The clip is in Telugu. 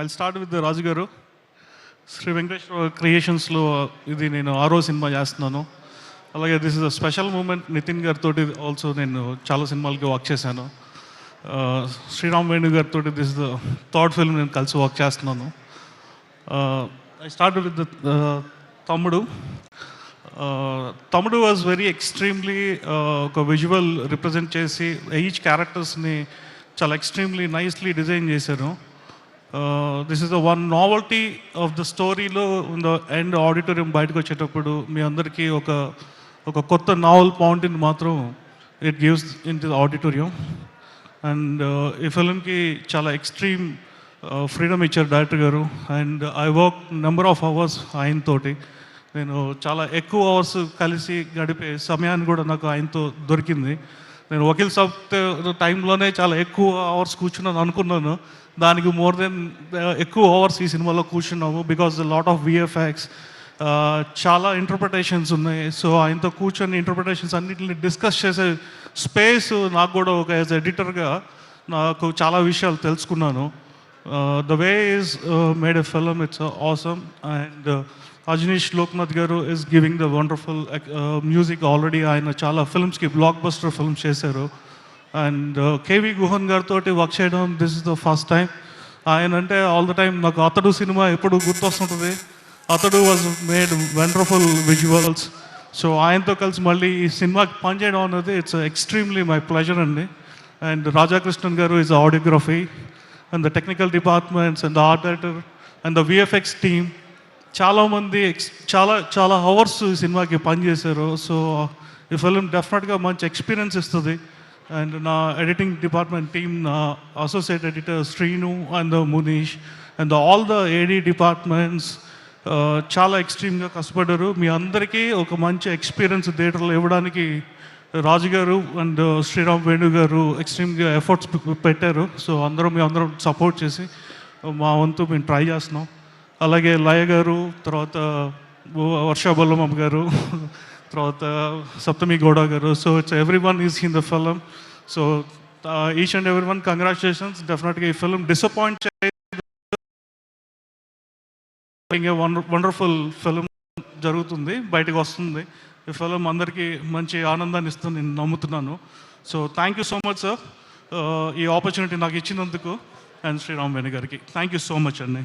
ఐ స్టార్ట్ విత్ రాజు గారు శ్రీ వెంకటేశ్వర క్రియేషన్స్లో ఇది నేను ఆరో సినిమా చేస్తున్నాను. అలాగే this is a special moment Nithin గారితో ఆల్సో నేను చాలా సినిమాలకి వర్క్ చేశాను. శ్రీరామ్ వేణు గారితో this is the third film నేను కలిసి వర్క్ చేస్తున్నాను. I start with the Thammudu. Uh, Thammudu was very extremely ఒక విజువల్ రిప్రజెంట్ చేసి ఈచ్ క్యారెక్టర్స్ని చాలా ఎక్స్ట్రీమ్లీ నైస్లీ డిజైన్ చేశారు. This is the one novelty of the స్టోరీలో ద ఎండ్ ఆడిటోరియం బయటకు వచ్చేటప్పుడు మీ అందరికీ ఒక ఒక కొత్త నావల్ పాయింట్ని మాత్రం it gives in the auditorium and ఈ ఫిలింకి చాలా ఎక్స్ట్రీమ్ ఫ్రీడమ్ uh, ఇచ్చారు డైరెక్టర్ గారు. And I work number of hours ఆయనతోటి. నేను చాలా ఎక్కువ అవర్స్ కలిసి గడిపే సమయాన్ని కూడా నాకు ఆయనతో దొరికింది. నేను వకీల్ సాబ్ టైంలోనే చాలా ఎక్కువ అవర్స్ కూర్చున్నాను అనుకున్నాను. దానికి మోర్ దెన్ uh, ఎక్కువ అవర్స్ ఈ సినిమాలో కూర్చున్నాము బికాస్ లాట్ ఆఫ్ విఎఫ్ఎక్స్ చాలా ఇంటర్ప్రిటేషన్స్ ఉన్నాయి. సో ఆయనతో కూర్చొని ఇంటర్ప్రిటేషన్స్ అన్నింటిని డిస్కస్ చేసే స్పేస్ నాకు కూడా ఒక యాజ్ ఎడిటర్గా నాకు చాలా విషయాలు తెలుసుకున్నాను. The way is made a film it's awesome and Ajaneesh Loknath గారు is giving the wonderful music already ఆయన చాలా ఫిల్మ్స్కి బ్లాక్ బస్టర్ ఫిల్మ్స్ చేశారు. అండ్ కేవీ గుహన్ గారితో వర్క్ చేయడం this is the first time ఆయన అంటే ఆల్ ద టైం నాకు అతడు సినిమా ఎప్పుడు గుర్తొస్తుంటుంది. Athadu was made wonderful visuals so ఆయనతో కలిసి మళ్ళీ ఈ సినిమాకి పనిచేయడం అనేది ఇట్స్ ఎక్స్ట్రీమ్లీ మై ప్లెజర్ అండి. అండ్ రాధాకృష్ణన్ గారు is audiography and the technical departments and the art director and the VFX team చాలామంది ఎక్స్ చాలా చాలా అవర్స్ ఈ సినిమాకి పనిచేశారు. సో ఈ ఫిలిం డెఫినెట్గా మంచి ఎక్స్పీరియన్స్ ఇస్తుంది. అండ్ నా ఎడిటింగ్ డిపార్ట్మెంట్ టీమ్ నా associate editor Srinu and Munish and all the AD departments చాలా ఎక్స్ట్రీమ్గా కష్టపడ్డారు. మీ అందరికీ ఒక మంచి ఎక్స్పీరియన్స్ థియేటర్లో ఇవ్వడానికి రాజు గారు అండ్ శ్రీరామ్ వేణు గారు ఎక్స్ట్రీమ్గా ఎఫర్ట్స్ పెట్టారు. సో అందరూ మీ అందరం సపోర్ట్ చేసి మా వంతు మేము ట్రై చేస్తున్నాం. అలాగే లయ గారు తర్వాత వర్షా బొల్లమ్మ గారు తర్వాత సప్తమి గౌడ గారు. So it's everyone is in the film so each and everyone congratulations డెఫినెట్గా ఈ ఫిలం డిసప్పాయింట్ వండర్ఫుల్ ఫిలం జరుగుతుంది. బయటకు వస్తుంది. ఈ అందరికీ మంచి ఆనందాన్ని ఇస్తుంది నేను నమ్ముతున్నాను. So thank you so much sir ఈ ఆపర్చునిటీ నాకు ఇచ్చినందుకు అండ్ శ్రీరామ్ వేణు గారికి. థ్యాంక్ యూ సో మచ్ అండి